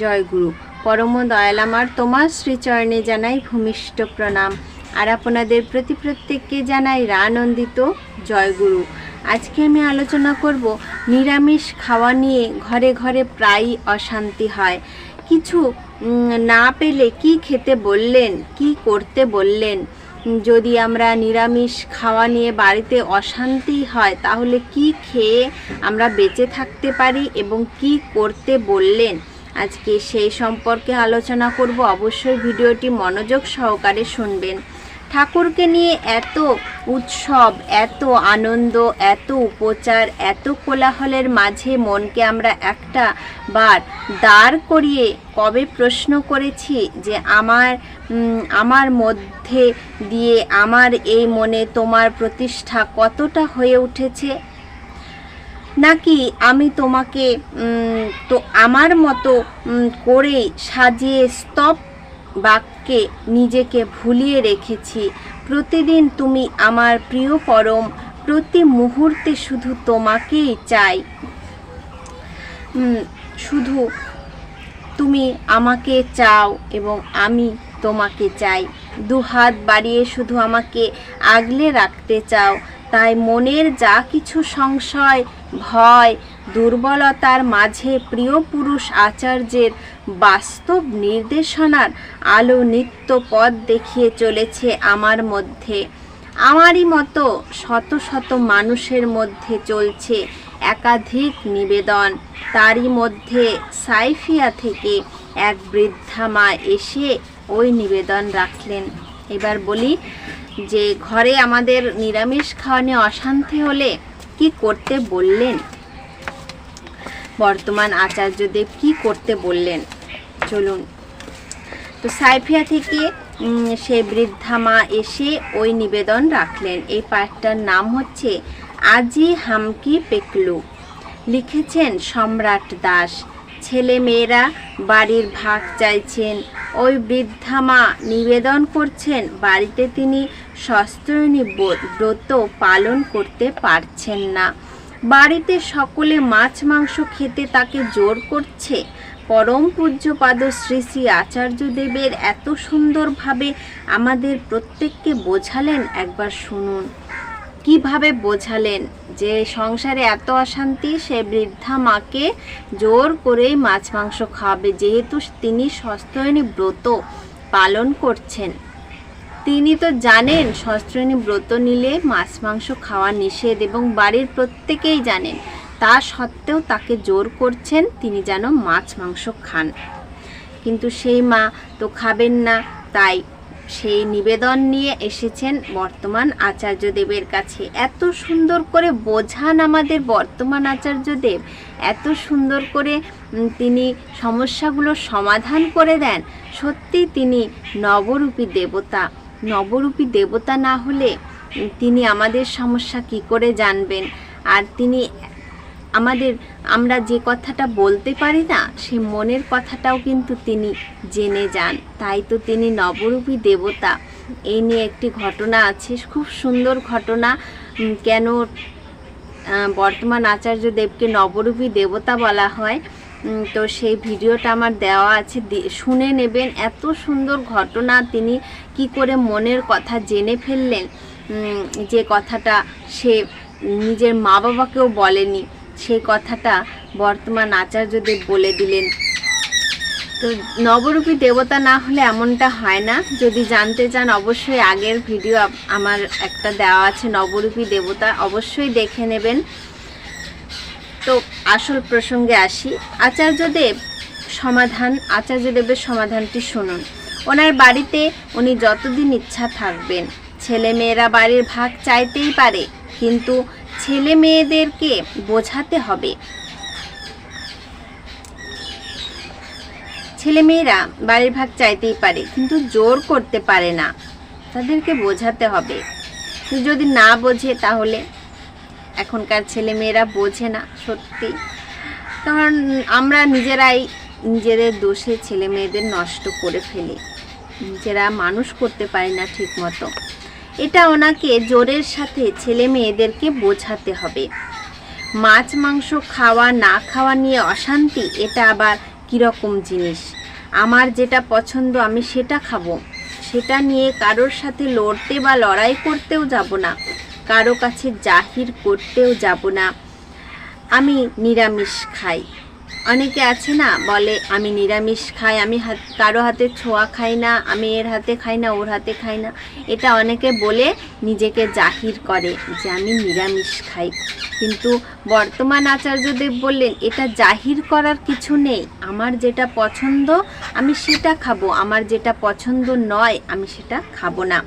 জয় গুরু পরম দয়াল আমার তোমার শ্রীচরণে জানাই ভূমিষ্ঠ প্রণাম। আর আপনাদের প্রতি প্রত্যেককে জানাই আনন্দিত জয় গুরু আজকে আমি আলোচনা করব নিরামিষ খাওয়া নিয়ে ঘরে ঘরে প্রায়ই অশান্তি হয়। কিছু না পেলে কি খেতে বললেন, কি করতে বললেন? যদি আমরা নিরামিষ খাওয়া নিয়ে বাড়িতে অশান্তি হয়, তাহলে কি খেয়ে আমরা বেঁচে থাকতে পারি এবং কি করতে বললেন? আজকে সেই সম্পর্কে আলোচনা করব। অবশ্যই ভিডিওটি মনোযোগ সহকারে শুনবেন। ঠাকুরকে নিয়ে এত উৎসব, এত আনন্দ, এত উপচার, এত কোলাহলের মাঝে মনকে আমরা একটা বার দাঁড় করিয়ে কবে প্রশ্ন করেছি যে আমার আমার মধ্যে দিয়ে আমার এই মনে তোমার প্রতিষ্ঠা কতটা হয়ে উঠেছে? নাকি আমি তোমাকে তো আমার মতো করে সাজিয়ে স্তব বাক্যে নিজেকে ভুলিয়ে রেখেছি। প্রতিদিন তুমি আমার প্রিয় পরম, প্রতি মুহূর্তে শুধু তোমাকেই চাই। শুধু তুমি আমাকে চাও এবং আমি তোমাকে চাই। দু হাত বাড়িয়ে শুধু আমাকে আগলে রাখতে চাও। তাই মনের যা কিছু সংশয়, ভয়, দুর্বলতার মাঝে প্রিয় পুরুষ আচার্যের বাস্তব নির্দেশনার আলো নিত্য পথ দেখিয়ে চলেছে আমার মধ্যে। আমারই মতো শত শত মানুষের মধ্যে চলছে একাধিক নিবেদন। তারই মধ্যে সাইফিয়া থেকে এক বৃদ্ধা মা এসে ওই নিবেদন রাখলেন। এবার বলি যে ঘরে আমাদের নিরামিষ খাওয়া নিয়ে অশান্তি হলে কি করতে বললেন? বর্তমান আচার্যদেব কি করতে বললেন? চলুন। তো সাইফিয়া থেকে সে বৃদ্ধা মা এসে ওই নিবেদন রাখলেন। এই পাঠটার নাম হচ্ছে, আজি হামকি পেকলু? লিখেছেন সম্রাট দাস। ছেলে মেয়েরা বাড়ির ভাগ চাইছেন। ওই বৃদ্ধা মা নিবেদন করছেন। বাড়িতে তিনি সস্ত্রয়নী ব্রত পালন করতে পারছেন না। বাড়িতে সকলে মাছ, মাংস খেতে তাকে জোর করছে। পরম পূজ্যপাদ শ্রী শ্রী আচার্যদেবের এত সুন্দরভাবে আমাদের প্রত্যেককে বোঝালেন, একবার শুনুন। কীভাবে বোঝালেন? যে সংসারে এত অশান্তি, সে বৃদ্ধা মাকে জোর করেই মাছ, মাংস খাওয়াবে, যেহেতু তিনি সস্ত্রয়নী ব্রত পালন করছেন। তিনি তো জানেন সস্ত্রয়নী ব্রত নিলে মাছ, মাংস খাওয়া নিষেধ এবং বাড়ির প্রত্যেকেই জানেন। তা সত্ত্বেও তাকে জোর করছেন তিনি যেন মাছ, মাংস খান। কিন্তু সেই মা তো খাবেন না, তাই সেই নিবেদন নিয়ে এসেছেন বর্তমান আচার্যদেবের কাছে। এত সুন্দর করে বোঝান আমাদের বর্তমান আচার্যদেব। এত সুন্দর করে তিনি সমস্যাগুলোর সমাধান করে দেন। সত্যি তিনি নবরূপী দেবতা। নবরূপী দেবতা না হলে তিনি আমাদের সমস্যা কি করে জানবেন? আর তিনি আমাদের, আমরা যে কথাটা বলতে পারি না সে মনের কথাটাও কিন্তু তিনি জেনে যান। তাই তো তিনি নবরূপী দেবতা। এই নিয়ে একটি ঘটনা আছে, খুব সুন্দর ঘটনা। কেন বর্তমান আচার্য দেবকে নবরূপী দেবতা বলা হয়? তো সেই ভিডিওটা আমার দেওয়া আছে। শুনে নেবেন এত সুন্দর ঘটনা। তিনি কি করে মনের কথা জেনে ফেললেন? যে কথাটা সে নিজের মা বাবাকেও বলেনি সেই কথাটা বর্তমান আচার্যদেব বলে দিলেন। তো নবরূপী দেবতা না হলে এমনটা হয় না। যদি জানতে চান, অবশ্যই আগের ভিডিও আমার একটা দেওয়া আছে, নবরূপী দেবতা। অবশ্যই দেখে নেবেন। তো আসল প্রসঙ্গে আসি। আচার্যদেব সমাধান আচার্যদেবের সমাধানটি শুনুন। ওনার বাড়িতে উনি যতদিন ইচ্ছা থাকবেন। ছেলে মেয়েরা বাড়ির ভাগ চাইতেই পারে, কিন্তু ছেলে মেয়েদেরকে বোঝাতে হবে। ছেলে মেয়েরা বাড়ির ভাগ চাইতেই পারে, কিন্তু জোর করতে পারে না। তাদেরকে বোঝাতে হবে। যদি না বোঝে তাহলে এখনকার ছেলে মেয়েরা বোঝে না, সত্যি। কারণ আমরা নিজেরাই নিজেদের দোষে ছেলে মেয়েদের নষ্ট করে ফেলি। নিজেরা মানুষ করতে পারি না ঠিক মতো এটা ওনাকে জোরের সাথে ছেলে মেয়েদেরকে বোঝাতে হবে। মাছ, মাংস খাওয়া, না খাওয়া নিয়ে অশান্তি, এটা আবার কীরকম জিনিস? আমার যেটা পছন্দ আমি সেটা খাব। সেটা নিয়ে কারোর সাথে লড়তে বা লড়াই করতেও যাব না। কারও কাছে জাহির করতেও যাব না। আমি নিরামিষ খাই। অনেকে আছে না, বলে, আমি নিরামিষ খাই, আমি হাত, কারও হাতে ছোঁয়া খাই না, আমি এর হাতে খাই না, ওর হাতে খাই না। এটা অনেকে বলে, নিজেকে জাহির করে যে, আমি নিরামিষ খাই। কিন্তু বর্তমান আচার্যদেব বললেন, এটা জাহির করার কিছু নেই। আমার যেটা পছন্দ, আমি সেটা খাব। আমার যেটা পছন্দ নয়, আমি সেটা খাব না।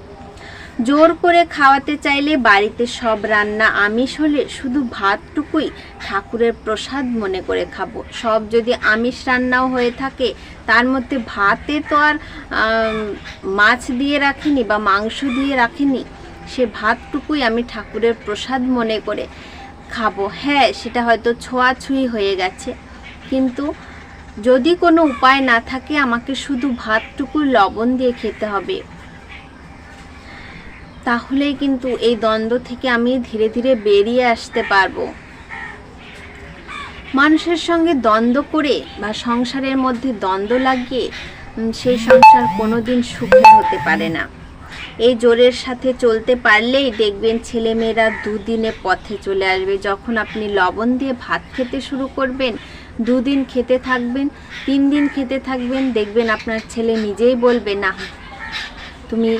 জোর করে খাওয়াতে চাইলে বাড়িতে সব রান্না আমিষ হলে শুধু ভাতটুকুই ঠাকুরের প্রসাদ মনে করে খাব। সব যদি আমিষ রান্নাও হয়ে থাকে, তার মধ্যে ভাতে তো আর মাছ দিয়ে রাখিনি বা মাংস দিয়ে রাখিনি, সে ভাতটুকুই আমি ঠাকুরের প্রসাদ মনে করে খাব। হ্যাঁ সেটা হয়তো ছোঁয়াছুঁই হয়ে গেছে। কিন্তু যদি কোনো উপায় না থাকে, আমাকে শুধু ভাতটুকু লবণ দিয়ে খেতে হবে। তাহলেই কিন্তু এই দ্বন্দ্ব থেকে আমি ধীরে ধীরে বেরিয়ে আসতে পারব। মানুষের সঙ্গে দ্বন্দ্ব করে বা সংসারের মধ্যে দ্বন্দ্ব লাগিয়ে সেই সংসার কোনোদিন সুখের হতে পারে না। এই জোরের সাথে চলতে পারলেই দেখবেন ছেলেমেয়েরা দুদিনে পথে চলে আসবে। যখন আপনি লবণ দিয়ে ভাত খেতে শুরু করবেন, দুদিন খেতে থাকবেন, তিন দিন খেতে থাকবেন, দেখবেন আপনার ছেলে নিজেই বলবে, না তুমি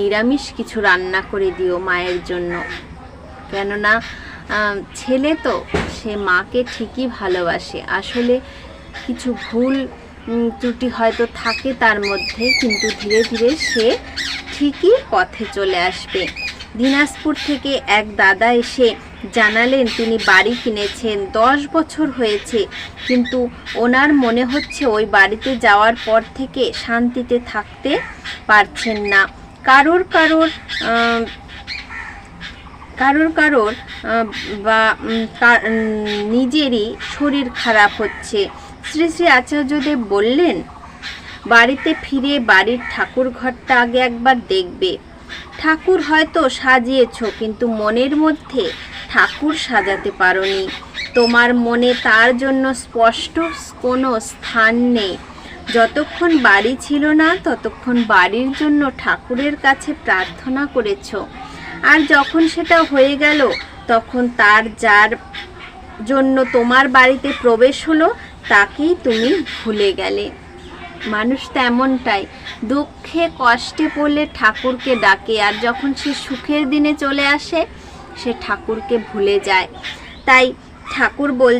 নিরামিষ কিছু রান্না করে দিও মায়ের জন্য। কেননা ছেলে তো, সে মাকে ঠিকই ভালোবাসে। আসলে কিছু ভুল ত্রুটি হয়তো থাকে তার মধ্যে, কিন্তু ধীরে ধীরে সে ঠিকই পথে চলে আসবে। দিনাজপুর থেকে এক দাদা এসে জানালেন তিনি বাড়ি কিনেছেন। দশ বছর হয়েছে, কিন্তু ওনার মনে হচ্ছে ওই বাড়িতে যাওয়ার পর থেকে শান্তিতে থাকতে পারছেন না। কারোর কারোর কারোর কারোর বা নিজেরই শরীর খারাপ হচ্ছে। শ্রী শ্রী আচার্যদেব বললেন, বাড়িতে ফিরে বাড়ির ঠাকুর ঘরটা আগে একবার দেখবে। ঠাকুর হয়তো সাজিয়েছ, কিন্তু মনের মধ্যে ঠাকুর সাজাতে পারোনি। তোমার মনে তার জন্য স্পষ্ট কোনো স্থান নেই। যতক্ষণ বাড়ি ছিল না, ততক্ষণ বাড়ির জন্য ঠাকুরের কাছে প্রার্থনা করেছ। আর যখন সেটা হয়ে গেল, তখন তার যার জন্য তোমার বাড়িতে প্রবেশ হলো, তাকেই তুমি ভুলে গেলে। মানুষ তেমনটাই, দুঃখে কষ্টে পড়লে ঠাকুরকে ডাকে। আর যখন সে সুখের দিনে চলে আসে সে ঠাকুরকে ভুলে যায়। তাই ঠাকুর বল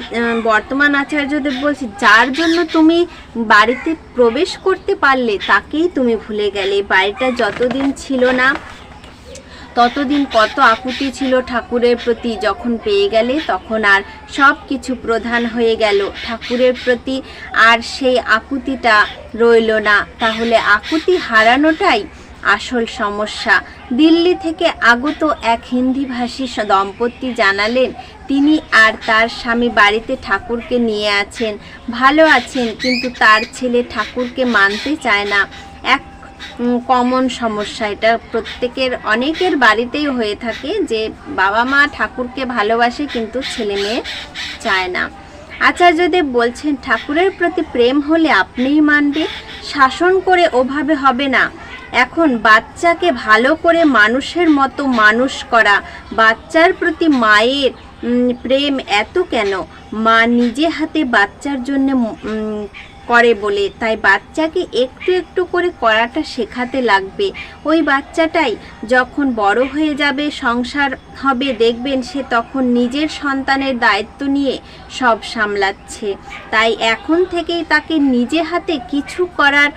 বর্তমান আচার্যদেব বলছে, যার জন্য তুমি বাড়িতে প্রবেশ করতে পারলে, তাকেই তুমি ভুলে গেলে। বাড়িটা যতদিন ছিল না, ততদিন কত আকুতি ছিল ঠাকুরের প্রতি। যখন পেয়ে গেলে, তখন আর সব কিছু প্রধান হয়ে গেল। ঠাকুরের প্রতি আর সেই আকুতিটা রইল না। তাহলে আকুতি হারানোটাই আসল সমস্যা। দিল্লি থেকে আগত এক হিন্দিভাষী দম্পতি জানালেন, তিনি আর তার স্বামী বাড়িতে ঠাকুরকে নিয়ে আছেন। ভালো আছেন, কিন্তু তার ছেলে ঠাকুরকে মানতে চায় না। এক কমন সমস্যা। এটা প্রত্যেকের, অনেকের বাড়িতেই হয়ে থাকে যে বাবা মা ঠাকুরকে ভালোবাসে, কিন্তু ছেলে মেয়ে চায় না। আচার্যদেব বলছেন, ঠাকুরের প্রতি প্রেম হলে আপনিই মানবে শাসন করে ওভাবে হবে না। এখন বাচ্চাকে ভালো করে মানুষের মতো মানুষ করা, বাচ্চার প্রতি মায়ের প্রেম এত কেন? মা নিজে হাতে বাচ্চার জন্য করে বলে, তাই বাচ্চাকে একটু একটু করে করাটা শেখাতে লাগবে। ওই বাচ্চাটাই যখন বড় হয়ে যাবে, সংসার হবে, দেখবেন সে তখন নিজের সন্তানের দায়িত্ব নিয়ে সব সামলাচ্ছে। তাই এখন থেকেই তাকে নিজে হাতে কিছু করার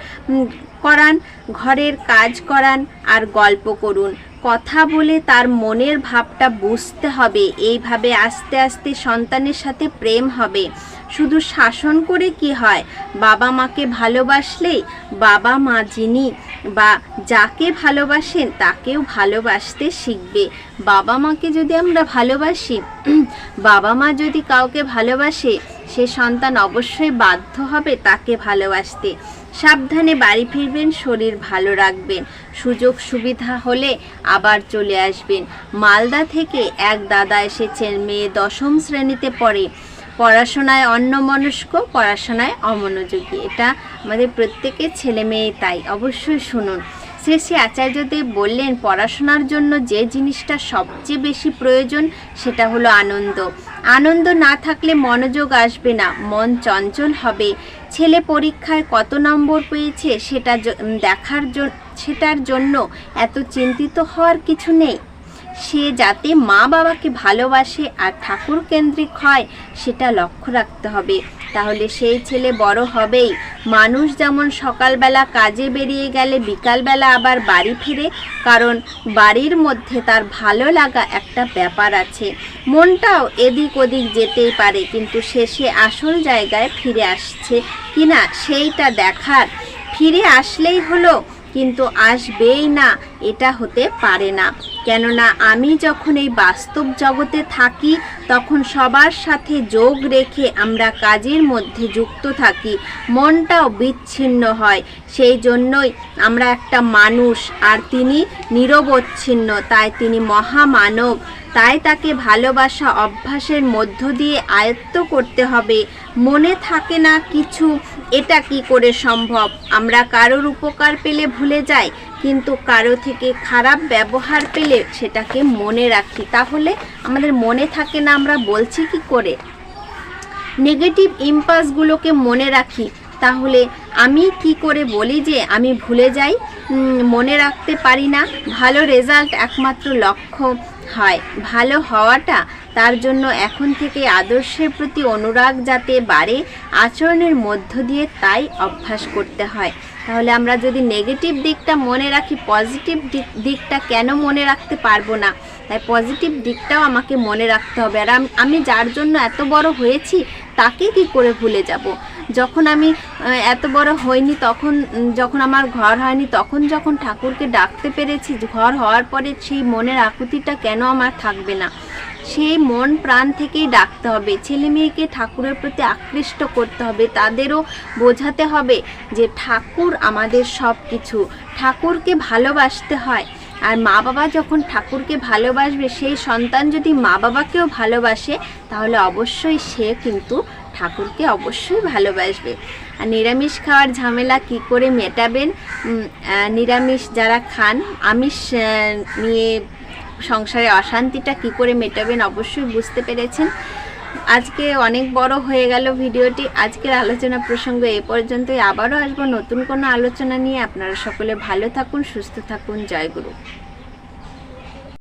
করান, ঘরের কাজ করান আর গল্প করুন। কথা বলে তার মনের ভাবটা বুঝতে হবে। এইভাবে আস্তে আস্তে সন্তানের সাথে প্রেম হবে। শুধু শাসন করে কি হয়? বাবা মাকে ভালোবাসলেই বাবা মা যিনি বা যাকে ভালোবাসেন তাকেও ভালোবাসতে শিখবে। বাবা মাকে যদি আমরা ভালোবাসি, বাবা মা যদি কাউকে ভালোবাসে সে সন্তান অবশ্যই বাধ্য হবে তাকে ভালোবাসতে। সাবধানে বাড়ি ফিরবেন, শরীর ভালো রাখবেন। সুযোগ সুবিধা হলে আবার চলে আসবেন। মালদা থেকে এক দাদা এসেছেন, মেয়ে দশম শ্রেণীতে পড়ে। পড়াশোনায় অন্যমনস্ক, পড়াশোনায় অমনোযোগী। এটা আমাদের প্রত্যেকের ছেলে মেয়ে তাই। অবশ্যই শুনুন। শ্রী শ্রী আচার্যদেব বললেন, পড়াশোনার জন্য যে জিনিসটা সবচেয়ে বেশি প্রয়োজন, সেটা হলো আনন্দ। আনন্দ না থাকলে মনোযোগ আসবে না, মন চঞ্চল হবে। ছেলে পরীক্ষায় কত নম্বর পেয়েছে, সেটা দেখার জন্য সেটার জন্য এত চিন্তিত হওয়ার কিছু নেই। সে যাতে মা বাবাকে ভালোবাসে আর ঠাকুর কেন্দ্রিক হয়, সেটা লক্ষ্য রাখতে হবে। তাহলে সেই ছেলে বড় হবেই। মানুষ যেমন সকালবেলা কাজে বেরিয়ে গেলে বিকালবেলা আবার বাড়ি ফিরে, কারণ বাড়ির মধ্যে তার ভালো লাগা একটা ব্যাপার আছে। মনটাও এদিক ওদিক যেতেই পারে, কিন্তু শেষে আসল জায়গায় ফিরে আসছে কিনা সেইটা দেখার। ফিরে আসলেই হলো, কিন্তু আসবেই না, এটা হতে পারে না। কেননা আমি যখন এই বাস্তব জগতে থাকি, তখন সবার সাথে যোগ রেখে আমরা কাজের মধ্যে যুক্ত থাকি, মনটাও বিচ্ছিন্ন হয়। সেই জন্যই আমরা একটা মানুষ, আর তিনি নিরবচ্ছিন্ন, তাই তিনি মহামানব। তাই তাকে ভালোবাসা অভ্যাসের মধ্য দিয়ে আয়ত্ত করতে হবে। মনে থাকে না কিছু, এটা কি করে সম্ভব? আমরা কারোর উপকার পেলে ভুলে যাই কিন্তু কারও থেকে খারাপ ব্যবহার পেলে সেটাকে মনে রাখি। তাহলে আমাদের মনে থাকে না আমরা বলছি কি করে? নেগেটিভ ইম্পাসগুলোকে মনে রাখি। তাহলে আমি কি করে বলি যে আমি ভুলে যাই? মনে রাখতে পারি না। ভালো রেজাল্ট একমাত্র লক্ষ্য হয়। ভালো হওয়াটা তার জন্য এখন থেকে আদর্শের প্রতি অনুরাগ যাতে বাড়ে, আচরণের মধ্য দিয়ে তাই অভ্যাস করতে হয়। তাহলে আমরা যদি নেগেটিভ দিকটা মনে রাখি পজিটিভ দিকটা কেন মনে রাখতে পারব না? তাই পজিটিভ দিকটাও আমাকে মনে রাখতে হবে। আর আমি যার জন্য এত বড় হয়েছি, তাকে কি করে ভুলে যাব? যখন আমি এত বড় হইনি, তখন যখন আমার ঘর হয়নি, তখন যখন ঠাকুরকে ডাকতে পেরেছি, ঘর হওয়ার পরে সেই মনের আকুতিটা কেন আমার থাকবে না? সেই মন প্রাণ থেকেই ডাকতে হবে। ছেলে মেয়েকে ঠাকুরের প্রতি আকৃষ্ট করতে হবে। তাদেরও বোঝাতে হবে যে ঠাকুর আমাদের সব কিছু ঠাকুরকে ভালোবাসতে হয়। আর মা বাবা যখন ঠাকুরকে ভালোবাসবে, সেই সন্তান যদি মা বাবাকেও ভালোবাসে, তাহলে অবশ্যই সে কিন্তু ঠাকুরকে অবশ্যই ভালোবাসবে। আর নিরামিষ খাওয়ার ঝামেলা কি করে মেটাবেন? নিরামিষ যারা খান, আমিষ নিয়ে সংসারে অশান্তিটা কি করে মেটাবেন অবশ্যই বুঝতে পেরেছেন। আজকে অনেক বড় হয়ে গেল ভিডিওটি। আজকের আলোচনা প্রসঙ্গ এ পর্যন্তই। আবারও আসব নতুন কোনো আলোচনা নিয়ে। আপনারা সকলে ভালো থাকুন, সুস্থ থাকুন। জয় গুরু।